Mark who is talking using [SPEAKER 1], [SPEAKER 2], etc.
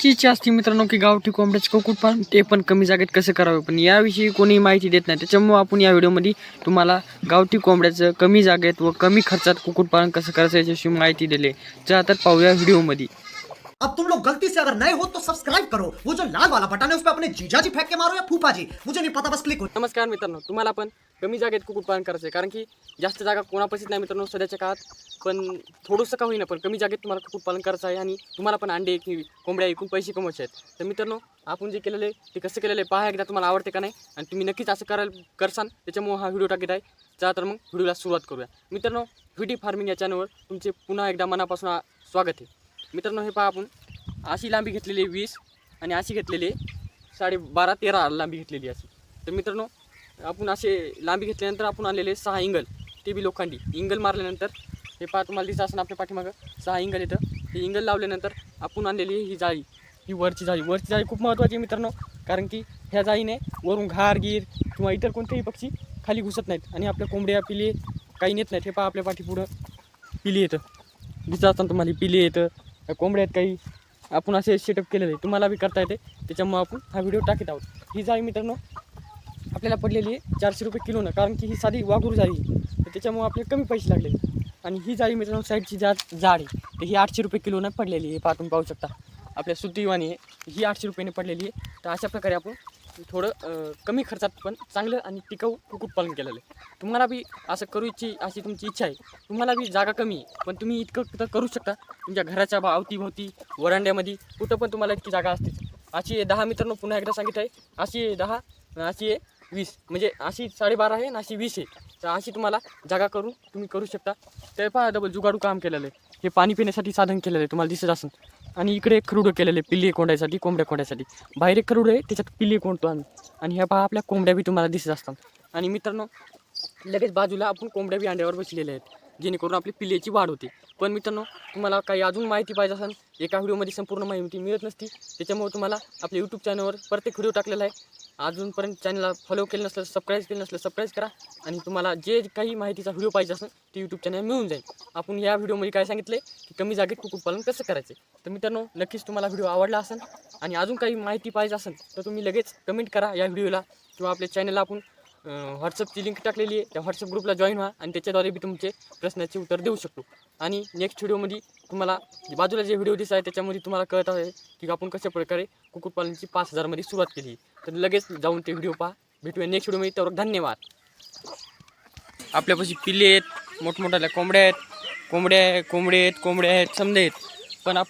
[SPEAKER 1] ची इच्छा असते मित्रांनो की गावठी कोंबड्याचे कुक्कुटपालन ते पण कमी जागेत कसं करावे? पण याविषयी कोणी माहिती देत नाही. त्याच्यामुळे आपण या व्हिडिओमध्ये तुम्हाला गावठी कोंबड्याचं कमी जागेत व कमी खर्चात कुक्कुटपालन कसं करायचं याच्याविषयी माहिती दिली. चला तर पाहूया व्हिडिओमध्ये.
[SPEAKER 2] अब तुम लोग गलती से अगर नए हो तो सब्सक्राइब करो। वो जो लाल वाला बटन है उस पर अपने जीजा जी फेंक के मारो या फूफा जी मुझे नहीं पता बस क्लिक हो।
[SPEAKER 1] नमस्कार मित्रांनो तुम्हाला पण कमी जागेत कुक्कुटपालन करायचं आहे कारण की जास्त जागा कोणापाशीच नाही मित्रांनो सध्याच्या काळात. पण थोडंसं का होईना पण कमी जागेत तुम्हाला कुक्कुटपालन करायचं आहे आणि तुम्हाला पण अंडे की कोंबड्या ऐकून पैसे कमवायचे आहेत. तर मित्रांनो आपण जे केलेलं आहे ते कसं केलेलं आहे पहा एकदा तुम्हाला आवडते का नाही. आणि तुम्ही नक्कीच असं करायला करसान. त्याच्यामुळे हा व्हिडिओ टाकत आहे. चला तर मग व्हिडिओला सुरुवात करूया. मित्रांनो व्हिडी फार्मिंग या चॅनलवर तुमचे पुन्हा एकदा मनापासून स्वागत आहे. मित्रांनो हे पहा आपण. अशी लांबी घेतलेली आहे वीस आणि अशी घेतलेली आहे साडेबारा तेरा लांबी घेतलेली अशी. तर मित्रांनो आपण असे लांबी घेतल्यानंतर आपण आलेले सहा इंगल. ते बी लोखंडी. इंगल मारल्यानंतर हे पहा तुम्हाला दिसत असणार आपल्या पाठीमागं. सहा इंगल येतं. हे इंगल लावल्यानंतर आपण आणलेली ही जाळी. ही वरची जाळी. वरची जाळी खूप महत्त्वाची आहे मित्रांनो कारण की ह्या जाळीने वरून घार गीर किंवा इतर कोणतेही पक्षी खाली घुसत नाहीत आणि आपल्या कोंबड्या पिले काही नेत नाहीत. हे पहा आपल्या पाठीपुढं पिली येतं. दिसत असताना तुम्हाला पिले पिली येतं. कोंबड्या आहेत काही. आपण असे सेटअप केलेले. आहे तुम्हाला बी करता येते. त्याच्यामुळे आपण हा व्हिडिओ टाकीत आहोत. ही जाळी मित्रांनो आपल्याला पडलेली आहे. चारशे रुपये किलोनं कारण की ही साधी वाघूर जाळी आहे. तर त्याच्यामुळे आपले कमी पैसे लागले आणि ही जाळी मित्रांनो साईडची जा जाड आहे. तर ही आठशे रुपये किलोनं पडलेली आहे. पाहतून पाहू शकता. आपल्या सुतीवाणी आहे. ही आठशे रुपयाने पडलेली आहे. तर अशा प्रकारे आपण थोडं कमी खर्चात पण चांगलं आणि टिकाऊ कुक्कुटपालन केलेलं आहे. तुम्हाला बी असं करू इच्छी अशी तुमची इच्छा आहे. तुम्हाला बी जागा कमी आहे पण तुम्ही इतकं तर करू शकता. तुमच्या घराच्या भा- अवतीभोवती वरांड्यामध्ये कुठं पण तुम्हाला इतकी जागा असतेच अशी दहा मित्रांनो पुन्हा एकदा सांगितलं आहे अशी दहा अशी आहे वीस. म्हणजे अशी साडेबारा आहे आणि अशी वीस आहे. तर अशी तुम्हाला जागा करून तुम्ही करू शकता. ते पहा डबल जुगाडू काम केलेलं आहे. हे पाणी पिण्यासाठी साधन केलेलं आहे तुम्हाला दिसत असेल. आणि इकडे एक खरुडं केलेलं आहे पिल्ली कोंडायसाठी कोंबड्या कोंडायसाठी. बाहेर एक खरुडं आहे त्याच्यात पिल्ली कोंडतो आम्ही. आणि ह्या पहा आपल्या कोंबड्या बी तुम्हाला दिसत असतात. आणि मित्रांनो लगेच बाजूला आपण कोंबड्या बी अंड्यावर बसलेल्या आहेत जेणेकरून आपली पिल्लेची वाढ होते. पण मित्रांनो तुम्हाला काही अजून माहिती पाहिजे असेल एका व्हिडिओमध्ये संपूर्ण माहिती मिळत नसती त्याच्यामुळे तुम्हाला आपल्या यूट्यूब चॅनलवर प्रत्येक व्हिडिओ टाकलेला आहे. अजूनपर्यंत चॅनलला फॉलो केलं नसलं सबस्क्राईब केलं नसलं सबस्क्राईब करा. आणि तुम्हाला जे काही माहितीचा व्हिडिओ पाहिजे असेल ते यूट्यूब चॅनल मिळून जाईल. आपण या व्हिडिओमध्ये काय सांगितले की कमी जागेत कुक्कुटपालन कसं करायचं? तर मित्रांनो नक्कीच तुम्हाला व्हिडिओ आवडला असेल आणि अजून काही माहिती पाहिजे असेल तर तुम्ही लगेच कमेंट करा या व्हिडिओला किंवा आपल्या चॅनलला आपण व्हॉट्सअपची लिंक टाकलेली आहे. त्या व्हॉट्सअप ग्रुपला जॉईन व्हा आणि त्याच्याद्वारे बी तुमचे प्रश्नाचे उत्तर देऊ शकतो. आणि नेक्स्ट व्हिडिओमध्ये तुम्हाला बाजूला जे व्हिडिओ दिसत आहे त्याच्यामध्ये तुम्हाला कळत आहे की आपण कशा प्रकारे कुक्कुटपालनाची पाच हजारमध्ये सुरुवात केली. तर लगेच जाऊन ते व्हिडिओ पहा. भेटूया नेक्स्ट व्हिडिओमध्ये त्यावर धन्यवाद. आपल्यापाशी पिल्ले आहेत मोठमोठ्या कोंबड्या आहेत. कोंबड्या कोंबडे आहेत कोंबड्या आहेत समजे आहेत. पण आप